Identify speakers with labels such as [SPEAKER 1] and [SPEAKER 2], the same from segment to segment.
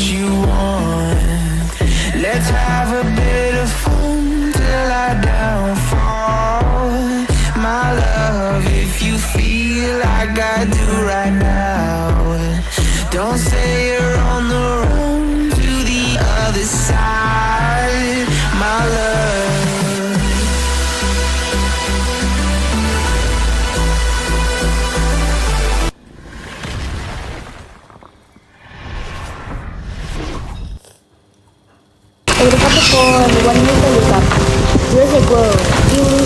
[SPEAKER 1] you want. Let's have a bit of fun till I downfall. My love, if you feel like I do right now, don't say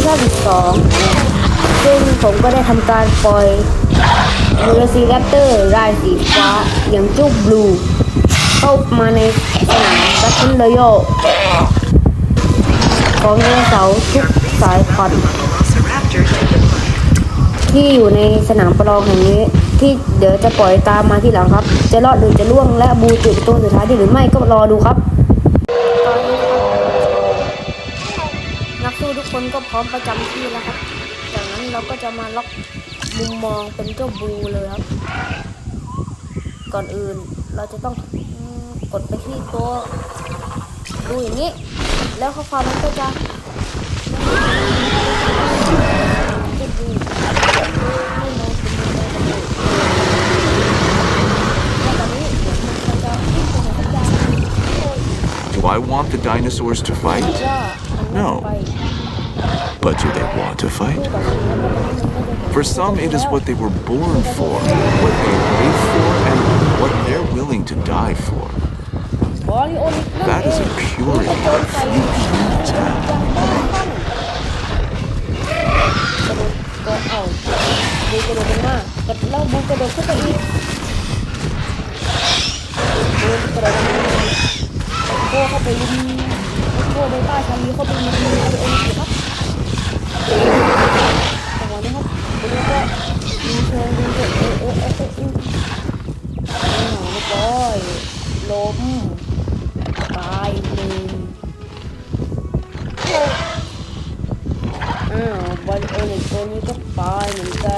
[SPEAKER 1] 2512 ซึ่งผ
[SPEAKER 2] มก็ได้ทำการปล่อยเวลซีแรปเตอร์รายสีฟ้าอย่างจุ๊บบลู เข้ามาในสนามแบทเทิลรอยัลของไดโเสาร์ทุกสายพันที่อยู่ในสนามประลองแห่งนี้ที่เดี๋ยวจะปล่อยตามมาที่หลังครับ จะรอดหรือจะล่วงและบูจุดตัวสุดท้ายที่หรือไม่ก็รอดูครับตอนนี้ครับ คนก็พร้อมประจำที่แล้วครับ จากนั้นเราก็จะมาล็อกมุมมองเป็นเจ้าบูเลยครับ ก่อนอื่นเราจะต้องอืมกดไปที่ตัวดูอย่างนี้ แล้วข้อความมันก็จะเจ้าบูให้มองเป็นมือได้เลยแล้วตอนนี้เดี๋ยวมันจะวิ่งไปไหนก็ได้โอ้ย
[SPEAKER 3] Do I want the dinosaurs to fight?
[SPEAKER 2] ว่า
[SPEAKER 3] No. But do they want to fight? For some, it is what they were born for, what they live for, and what they're willing to die for. That is a purity of
[SPEAKER 2] ก็เอาบูกระโดดลงมากดแล้วะโดดขึ้นไปอีกบูกระโดดลงมาโก้เข้าไปลุมโก้เบต้าชาลีเข้าไปลุมลุมตัวเองสิครับจังนี้ก็ยิงเชิงยิงเชิงเออเออเออเออเอออ้าวเรียบร้อยล้มตายหนึ่งอ้าวบอลเอลิกตัวนี้ก็ตายเหมือนกัน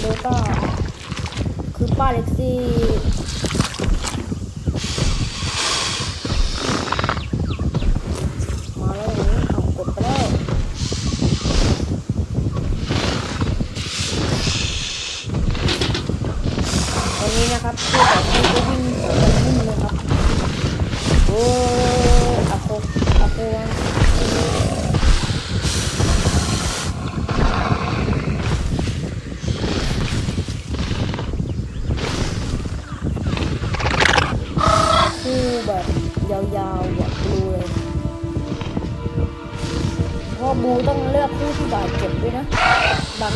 [SPEAKER 2] เบต้าคือป้าเล็กซี่มาแล้วอย่างนี้เอากดไปแล้วตอนนี้นะครับผู้ต่อสู้ก็วิ่งสวนกันนิ่มเลยครับโอ้อาโคอาโค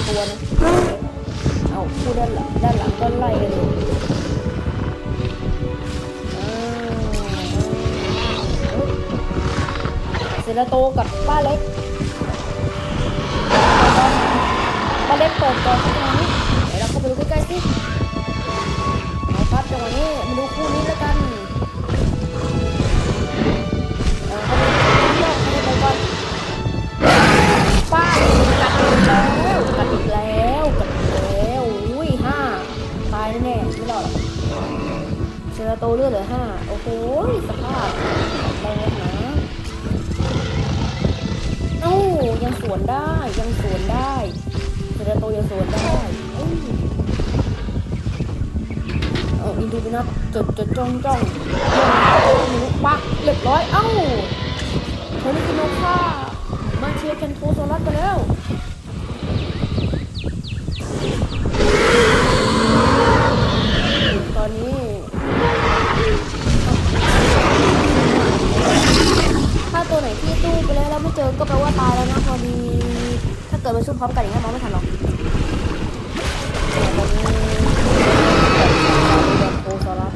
[SPEAKER 2] ตัวนะ เอาคู่ด้านหลังด้านหลังก็ไล่กันเลยเซราโตกับป้าเล็ก เราโตเลือดเหลือห้าโอ้โหสภาพแรงนะเอ้ายังสวนได้ยังสวนได้เซราโตยังสวนได้เอออินดูไปนับจดจดจ้องจ้องเรื่องปักเรียบร้อยเอ้าโทนิคิโนค่ามาเชียร์เคนโทโซลัสไปแล้ว ตัวไหนที่สู้ไปแล้วแล้วไม่เจอก็แปลว่าตายแล้วนะพอดี ถ้าเกิดมาสู้พร้อมกันอย่างนี้มองไม่ทันหรอกโอ้โทโซลัส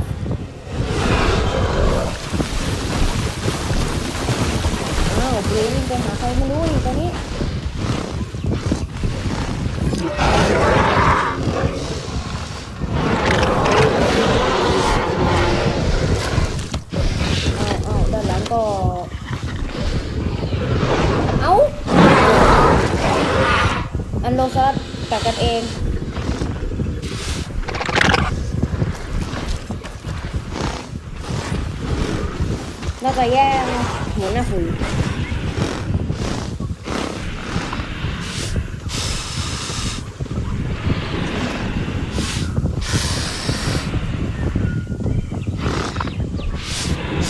[SPEAKER 2] อ้าวบลูวิ่งไปหาใครไม่รู้อีกตอนนี้ กันเอง น่าจะแย่งหัวหน้าฝูง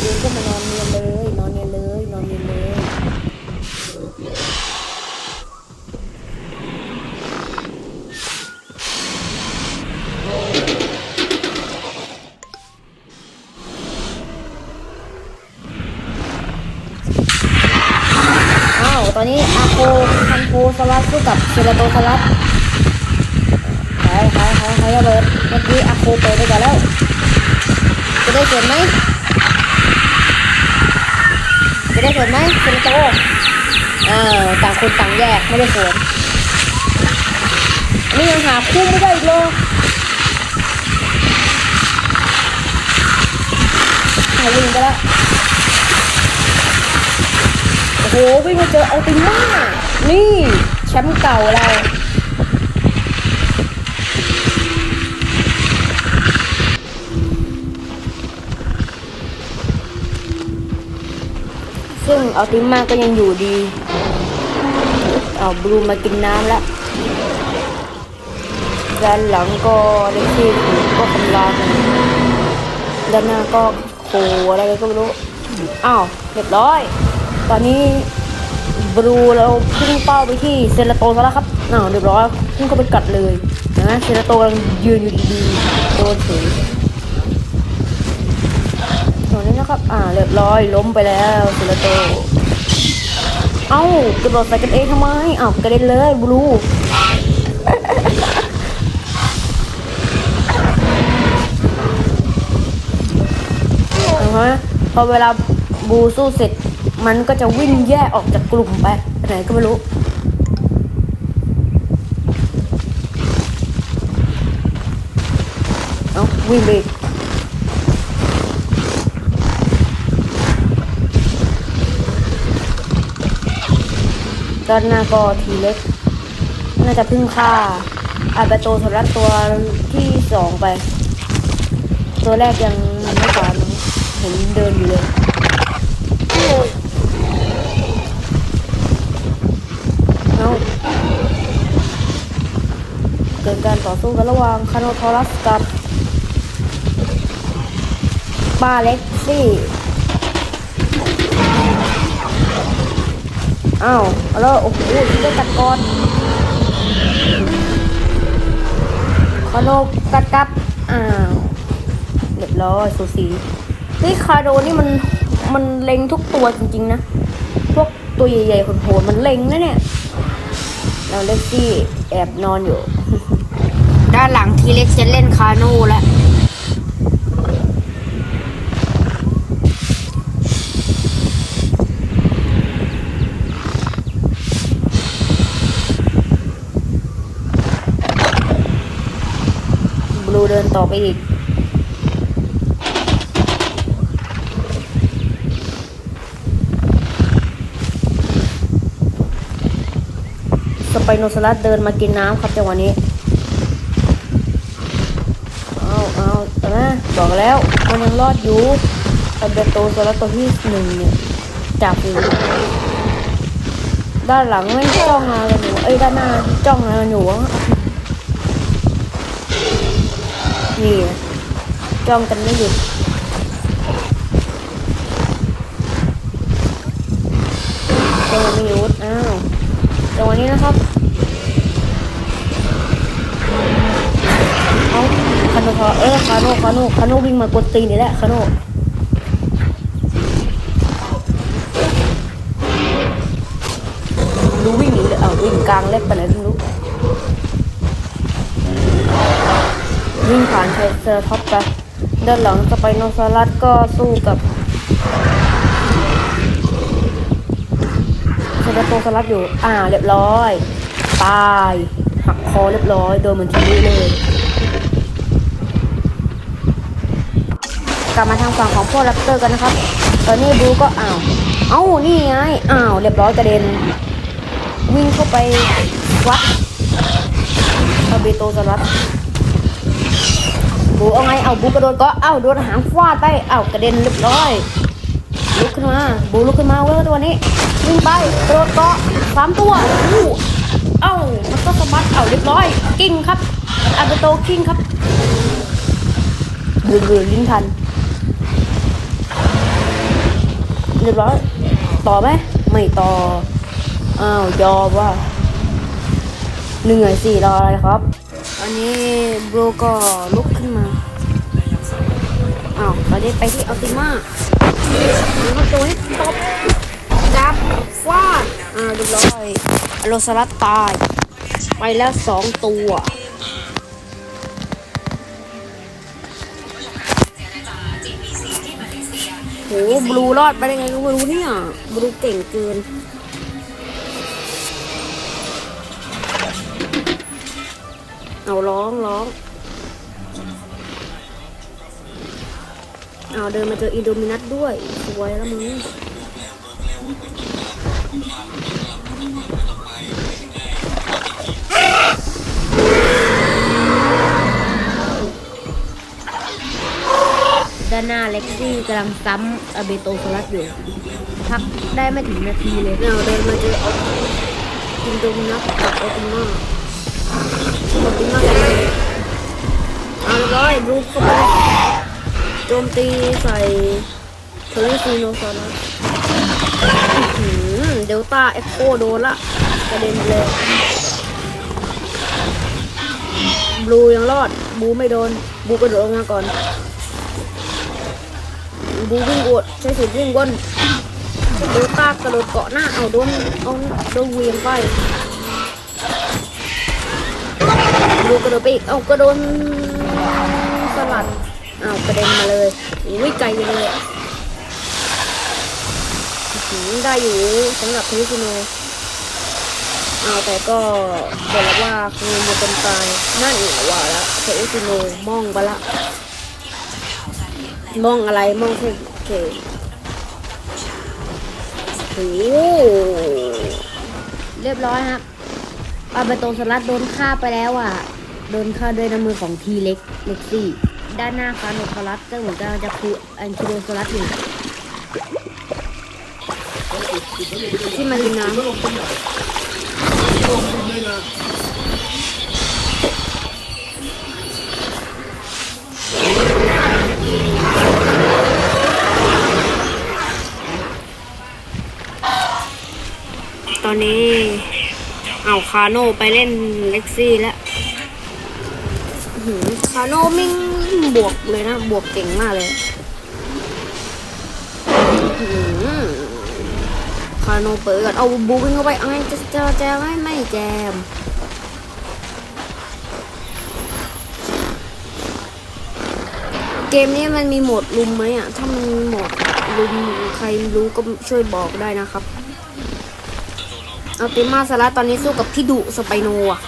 [SPEAKER 2] ดูก็มานอนเนียนเลย นอนเนียนเลย นอนเนียนเลย อ้าว ตอนนี้อาโคคันโทสลัด สู้กับเราโตสลัดใครใครใครใครระเบิดเมื่อกี้อาโคเปิดไปก่อนแล้ว จะได้ส่วนไหมจะได้ส่วนไหมเซราโตอ่าต่างคนต่างแยกไม่ได้ส่วนนี่ยังหาคู่ไม่ได้อีกเลยหาวิ่งไปแล้วโอ้โหวิ่งมาเจออัลติม่านี่ แชมป์เก่าเราซึ่งอัลติมาก็ยังอยู่ดี เอาบลูมากินน้ำล้วด้านหลังก็เล็กซี่ก็คำรามด้านหน้าก็โคอะไรก็ไม่รู้ อ้าวเรียบร้อย ตอนนี้ บลูเราพุ่งเป้าไปที่เซราโตซะแล้วครับอ้าวเรียบร้อยพุ่งเข้าไปกัดเลยนะเซราโตกำลังยืนอยู่ดีๆโดนเฉยตอนนี้นะครับอ่าเรียบร้อยล้มไปแล้วเซราโตเอ้ากระโดดใส่กันเองทำไมอ้าวกระเด็นเลยบลูอ่าฮะพอเวลาบูสู้เสร็จ มันก็จะวิ่งแยกออกจากกลุ่มไปไปไหนก็ไม่รู้ เอาวิ่งไปอีกด้านหน้าก็ทีเล็ก น่าจะเพึ่งฆ่าอาเบโตสรัตตัวที่สองไป ตัวแรกยังไม่ตายมั้งเห็นเดินอยู่เลย เอาเกิดการต่อสู้กันระหว่างคาโนทอรัสกับปาเล็กซี่อ้าวแล้วโอ้โหได้กัดก่อนคาโนกัดกับอ้าวเรียบร้อยสูสีนี่คาโดนี่มันมันเล็งทุกตัวจริงๆนะ พวกตัวใหญ่ๆโหดๆมันเล็งนะเนี่ยเราเล็กซี่แอบนอนอยู่ ด้านหลังทีเล็กจะเล่นคาน่แล้วบลูเดินต่อไปอีกสไปโนซารัสเดินมากินน้ำครับจังหวะนี้ เอาเอาแต่ นะบอกแล้วมันยังรอดอยู่อัลเบโตซารัสตัวที่หนึ่งเนี่ยจับอยู่ด้านหลังไม่จ้องอะไรกันอยู่เอ้ยด้านหน้าจ้องอะไรกันอยู่วะนี่จ้องกันไม่หยุดเจอไม่หยุดอ้าวจังหวะนี้นะครับาโนคาเออคาโนคาโนคาโนวิ่งมากดตีนนี่แหละคาโนดูวิ่งหนีเลยเอาวิ่งกลางเล็บไปไหนไม่รู้วิ่งผ่านเทเซอร์ท็อปไปด้านหลังสไปโนซอรัสก็สู้กับเซอร์โตซอรัสอยู่อ่าเรียบร้อย ตาย หักคอเรียบร้อย โดนเหมือนทีนี้เลย ลับมาทางฝั่งของพวกแรปเตอร์กันนะครับ ตอนนี้บลูก็อ้าว เอ้า นี่ไง อ้าว เรียบร้อยกระเด็น วิ่งเข้าไปวัดเอาเบโตสลัดบูเอาไง เอาบูกระโดดก็เอาโดนหางฟาดไป เอากระเด็นเรียบร้อย ลุกขึ้นมา บูลุกขึ้นมาเว้ยตัวนี้ วิ่งไปกระโดดเกาะสามตัวอู้เอ้ามันก็สะบัดเอาเรียบร้อย กิ้งครับอาเบโตกิ้งครับ บืนบืนลิ้นทัน รียบร้อย ต่อไหมไม่ต่อ อ้าวยอมว่า เหนื่อยสิรออะไรครับ อันนี้บรก็ลุกขึ้นมา อ้าวตอนนี้ไปที่อัลติมาแล้วก็ตัวนี้ตบจับฟาด อ่าเรียบร้อยอโลสลัดตาย ไปแล้วสองตัว โหบลูรอดไปได้ไงก็ไม่รู้เนี่ยบลูเก่งเกินเอาร้องร้องเอาเดินมาเจออินโดมินัทด้วยสวยแล้วมึงานหน้าเล็กซี่กำลังซ้ำอาเบโตสลัดอยู่พักได้ไม่ถึงนาทีเลยเราเดินมาเจอเอากินโดมินัสกับโอติมาโอติมาเลยเอาเรียบร้อยบรูเข้าไปโจมตีใส่เทอร์ซีโนซอนัสอื้อหือเดลต้าเอ็กโคโดนละกระเด็นไปเลยบลูยังรอดบลูไม่โดนบลูกระโดดออกมาก่อน บูวิ่งอวดใช้สูตรวิ่งวนโดนตากระโดดเกาะหน้าเอาโดนเอาโดนเวียงไปดูกระโดดไปอีกเอากระโดนสลัดเอากระเด็นมาเลยอุ้ยไกลเลยได้อยู่สำหรับเทซิโนเอาแต่ก็บอกแล้วว่าคือมันเป็นตายนั่นแหละว่าล้วเทซิโนมองไปละ มองอะไรมองแค่โอเคโอ้โหเรียบร้อยครับอาเบโตสลัดโดนฆ่าไปแล้วอะ โดนฆ่าด้วยน้ำมือของทีเล็กเล็กซี่ ด้านหน้าคาโนสลัดก็เหมือนกันจะคูอันคิโดสลัดอยู่ที่มารินน้ำ อนนี้เอาคาโนไปเล่นเล็กซี่แล้วคาโนมิ่งบวกเลยนะ บวกเก่งมากเลยคาโนเปิดก่อนเอาบูวิ่งเข้าไปเอาไงจะจะแจมไหมไม่แจมเกมนี้มันมีโหมดลุมไหมอะ ถ้ามันมีโหมดลุมใครรู้ก็ช่วยบอกได้นะครับ เอาติมาสาระตอนนี้สู้กับพี่ดุสไปโนอะ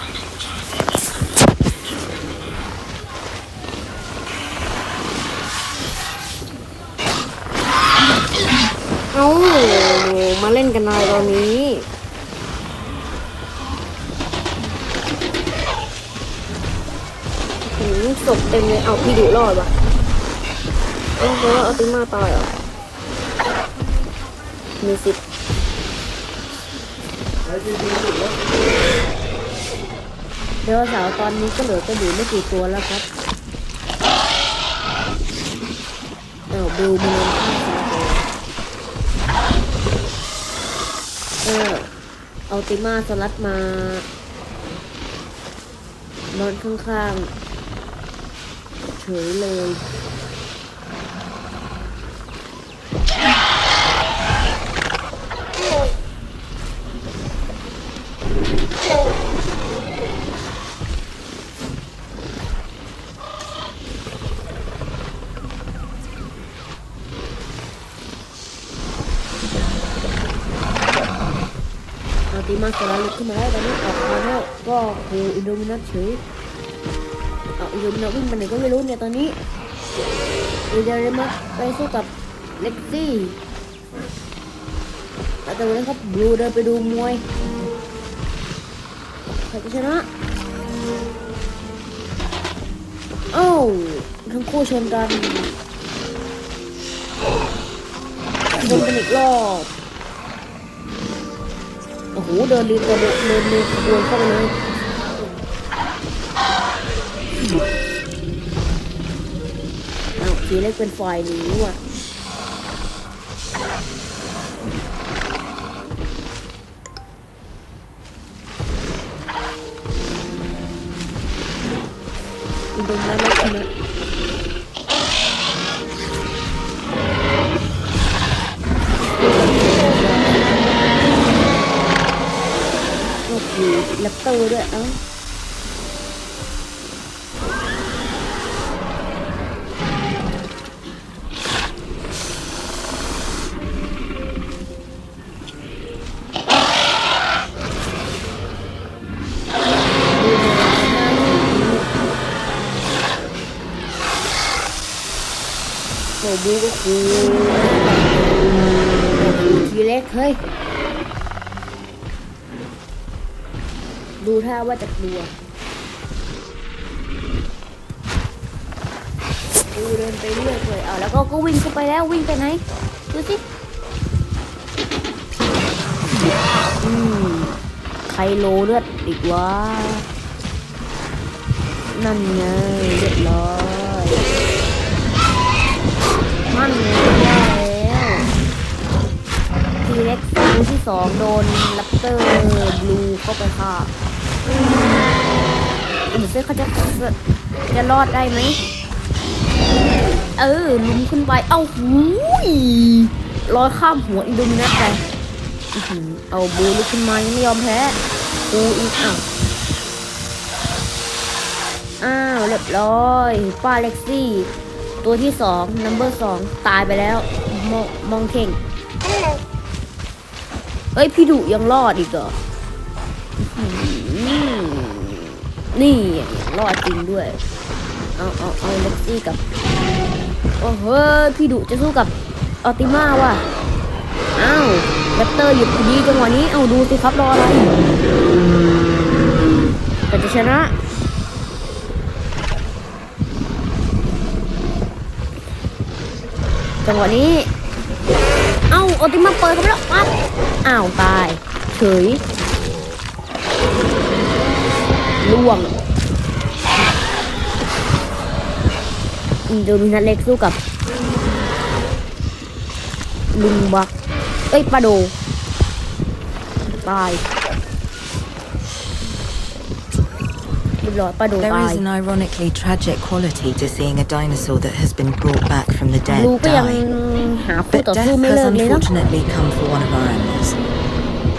[SPEAKER 2] เอามาเล่นกันอะไรตอนนี้ห็นศพเต็มเลย เอาพี่ดุรอดวะเอ้าเพราะว่าเอาติมาตายเหรอมีสิทธิ์ เดี๋ยวสาวตอนนี้ก็เหลือจะอยู่ไม่กี่ตัวแล้วครับเออบูมันข้างซ้ายไปเออเอาติมาสลัดมานอนข้างๆเฉยเลย มาสลาลุกขึ้นมาได้ตอนนี้ออกมาแล้วก็คืออินโดมินัสเฉยเอาอินโดมินัสวิ่งไปไหนก็ไม่รู้เนี่ยตอนนี้อินโดมินัสไปสู้กับเล็กซี่แต่วันนี้ครับบลูเดินไปดูมวยใครจะชนะเอ้าทั้งคู่ชนกันชนกันอีกรอบ อ้โหเดินรีบเดินเดินเดินเดินขบวนเข้าไปเลยอ้าวทีเล็กเป็นฝ่ายหนีว่ะอินโดนีเซียชน เตอร์ด้วยเอ้าโอ้บูก็คือโอ้โหทีเล็กเฮ้ย ดูท่าว่าจะกลัวดูเดินไปเรื่อยเลยเอาแล้วก็ก็วิ่งเข้าไปแล้ววิ่งไปไหนดูสิอืมใครโลเลือดอีกวะนั่นไงเรียบร้อยมั่นไงว่าแล้วทีเล็กฟูที่สองโดนแรปเตอร์บลูเข้าไปค่ะ เดี๋ยวเซ่เขาจะจะรอดได้ไหมเออลุมขึ้นไป เอ้าหูยลอยข้ามหัวอินโดมินัสไปเอาบูลุกขึ้นมายังไม่ยอมแพ้กูอีกอ้าวอ้าวเรียบร้อยป้าเล็กซี่ ตัวที่สองนัมเบอร์สองตายไปแล้วมองมองเข่งเอ้ย พี่ดุยังรอดอีกเหรอ นี่รอดจริงด้วย เอาเอาเอาเล็กซี่กับ โอ้เฮ้ยพี่ดุจะสู้กับออติมาว่ะอ้าวแรปเตอร์หยุดพอดีจังหวะนี้เอาดูสิครับรออะไรแต่จะชนะจังหวะนี้ เอ้าออติมาเปิดเขาแล้วปั๊บอ้าวตาย เฉย ล่วงอินโดมินัสเล็กสู้กับ ลุงบัก เอ้ยปลาโด ตายเรียบร้อยปลาโด
[SPEAKER 4] There
[SPEAKER 2] ตาย
[SPEAKER 4] is an ironically tragic quality to seeing a dinosaur that has been brought back from the
[SPEAKER 2] บลู
[SPEAKER 4] dead
[SPEAKER 2] ก็ยัง
[SPEAKER 4] die.
[SPEAKER 2] หาคู่
[SPEAKER 4] But
[SPEAKER 2] ต่อ
[SPEAKER 4] death
[SPEAKER 2] สู้ไม่
[SPEAKER 4] has
[SPEAKER 2] เลิกเลยเนาะ
[SPEAKER 4] unfortunately come for one of our animals.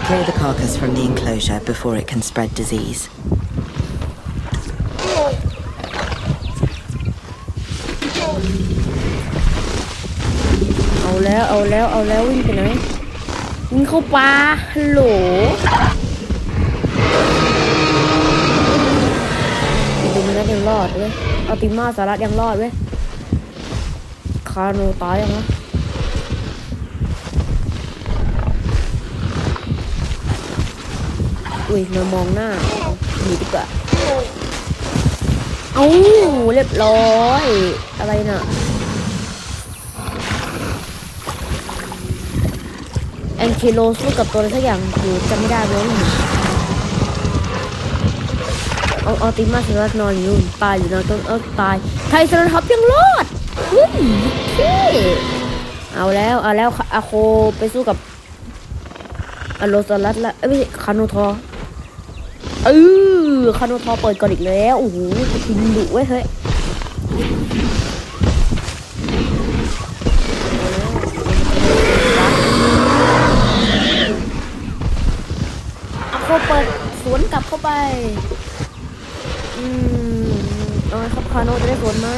[SPEAKER 4] Clear the carcass from the enclosure before it can spread disease.
[SPEAKER 2] เอาแล้วเอาแล้ววิ่งไปไหนวิ่งเข้าป่าฮัลโหลดูมันนั้นยังรอดเว้ยอาติมาสารัตยังรอดเว้ยคาโนตายยังนะอุ้ยมามองหน้าหนีดีกว่าเอ้าเรียบร้อย อะไรน่ะ แอนคิโลสู้กับตัวอะไรสักอย่างอยู่จำไม่ได้เลยเอาเอาติมาสลัดนอนอยู่ตายอยู่นอนต้นเอิกตายไทยสลัดทับยังรอดเฮ้ยเท่เอาแล้วเอาแล้วอาโคไปสู้กับอโลสลัดละเอ้ยไม่ใช่คาโนทอเออคาโนทอเปิดก่อนอีกแล้วโอ้โหทีมดุเว้เฮ้ย อเปิดสวนกลับเข้าไป อืมเอาไงครับคาโนจะได้สวนไหม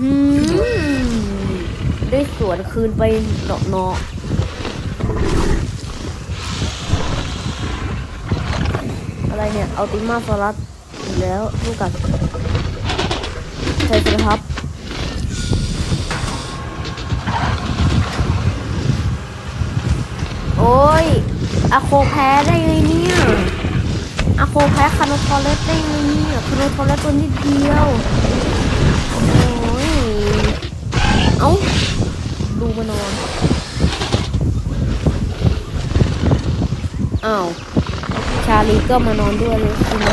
[SPEAKER 2] อือได้สวนคืนไปเนาะเนาะอะไรเนี่ย เอาติมาฟลัสแล้วลูกกับไทยสครับ อ้ยอาโคแพ้ได้ไงเนี่ยอาโคแพ้คาโนทอเลสได้ไงเนี่ยคาโนทอเลสตัวนิดเดียวโอ้ยเอ้าดูมานอนอ้าวชาลีก็มานอนด้วยเลยใช่ไหม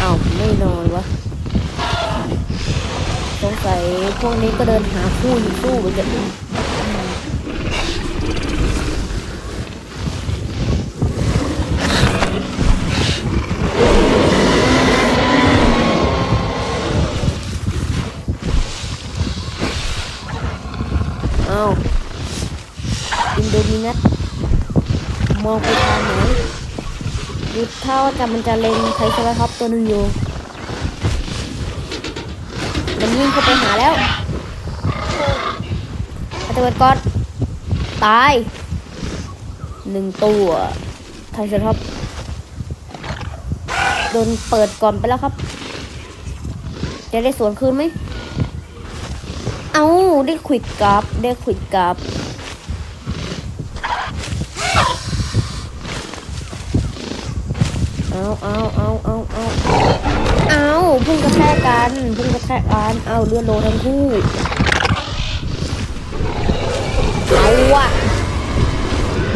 [SPEAKER 2] อ้าวไม่นอนวะสงสัยพวกนี้ก็เดินหาคู่อยู่สู้ไปกัน ดูเท่าจะมันจะเล็งไทเซราท็อปตัวหนึ่งอยู่ มันยิงเข้าไปหาแล้วอาจารย์ก่อนตายหนึ่งตัวไทเซอร์ท็อปโดนเปิดก่อนไปแล้วครับ จะได้สวนคืนไหม เอาได้ควิดกราฟได้ควิดกราฟ เอาเอาเอาเอาเอาเอาพุ่งกระแทกกันพุ่งกระแทกกันเอาเลือดโลทั้งคู่เอาอะ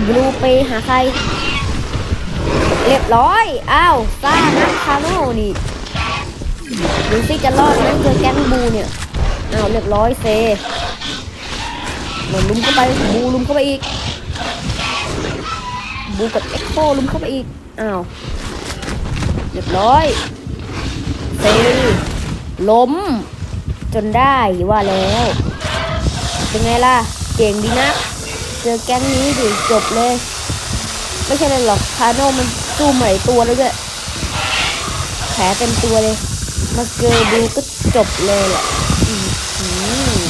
[SPEAKER 2] บลูไปหาใคร เรียบร้อยอ้าวซ่านักคาโน่นี่ดูสิจะรอดไหมเจอแก๊งบูเนี่ยอ้าวเรียบร้อยเซหล่นลุมเข้าไปบูลุมเข้าไปอีกบูกับเอ็กโคลุมเข้าไปอีกอ้าว รียบร้อยเซล้ม จนได้ว่าแล้ว เป็นไงล่ะ เก่งดีนะ เจอแก๊งนี้ดิจบเลย ไม่ใช่เลยหรอกคาโนมันสู้ใหม่ตัวแล้วด้วยแผลเต็มตัวเลย มาเจอดูก็จบเลยแหละอืมอืม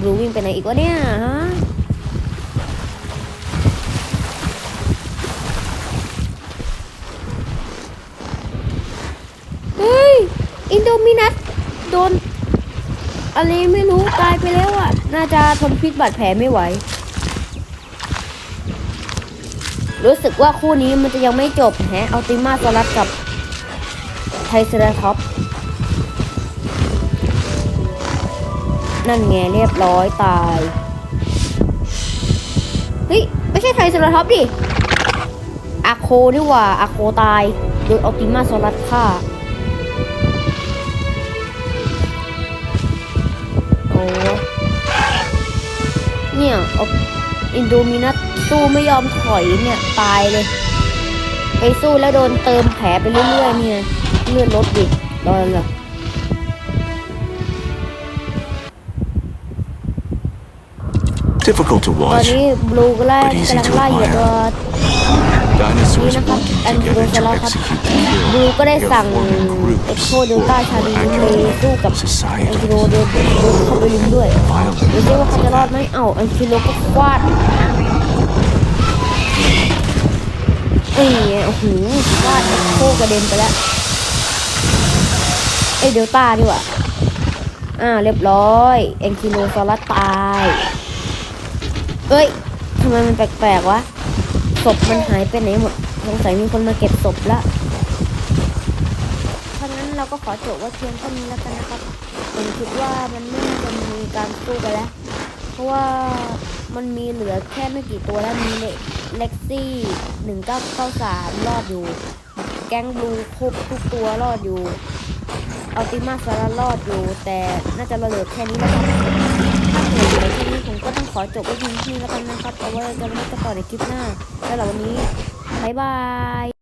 [SPEAKER 2] บลูวิ่งไปไหนอีกวะเนี่ยฮะ เฮ้ย อินโด มินัสโดนอะไรไม่รู้ตายไปแล้วอะ น่าจะทนพิษบาดแผลไม่ไหว รู้สึกว่าคู่นี้มันจะยังไม่จบแฮะเอาติมาสลัดกับไทเซราท็อป นั่นไงเรียบร้อยตาย เฮ้ย ไม่ใช่ไทเซราท็อปดิอาโคนี่หว่าอาโคตาย โดยเอาติมาสลัดฆ่า อ้เนี่ยเอาอินโดมินัสสู้ไม่ยอมถอยเนี่ยตายเลย ไปสู้แล้วโดนเติมแผลไปเรื่อยๆเนี่ยเลื่อนรถดิรอเลย
[SPEAKER 3] Difficult to
[SPEAKER 2] ตอน
[SPEAKER 3] watch.
[SPEAKER 2] นี้บลูก็ไล่
[SPEAKER 3] But easy
[SPEAKER 2] กำลัง
[SPEAKER 3] to
[SPEAKER 2] ไล่เห ยียบตัว
[SPEAKER 3] Dinosaurs
[SPEAKER 2] Ini nak
[SPEAKER 3] working
[SPEAKER 2] Andrew
[SPEAKER 3] together to
[SPEAKER 2] salah satu.
[SPEAKER 3] execute the kill.
[SPEAKER 2] บลูก็ได้
[SPEAKER 3] They're
[SPEAKER 2] สั่ง
[SPEAKER 3] forming
[SPEAKER 2] เอ็ก
[SPEAKER 3] groups
[SPEAKER 2] โคเดลต้า
[SPEAKER 3] or
[SPEAKER 2] ชาลี
[SPEAKER 3] more
[SPEAKER 2] ไปสู้กับ
[SPEAKER 3] accurately,
[SPEAKER 2] แองกิโลเดิน
[SPEAKER 3] society.
[SPEAKER 2] เดินเข้าไปลุมด้วย
[SPEAKER 3] Violent
[SPEAKER 2] ดูซิว่าเขาจะรอดไหมเอ้าแองกิโลก็ควาดเอ้ยโอ้โหควาดเอ็กโคกระเด็นไปแล้วเอ้ยเดลต้าดีกว่าอ่าเรียบร้อยแองกิโลซอรัสตายเอ้ยทำไมมันแปลกๆวะ ศพมันหายไปไหนหมดสงสัยมีคนมาเก็บศพละถ้าะงั้นเราก็ขอจบว่าเพียงเท่านี้แล้วกันนะครับ ผมคิดว่ามันไม่น่าจะมีการสู้กันแล้ว เพราะว่ามันมีเหลือแค่ไม่กี่ตัวแล้วมีเล็กซี่หนึ่งเก้าเก้าสามรอดอยู่ แก๊งบลูครบทุกตัวรอดอยู่อัลติมาสารรอดอยู่ แต่น่าจะระเหลือแค่นี้แล้วครับถ้าเกิดเหลือแค่นี้ผม ก็ต้องขอจบไว้เพียงที่แล้วกันนะครับ เอาไว้กันไว้กันต่อในคลิปหน้าแล้วเราวันนี้ บ๊ายบาย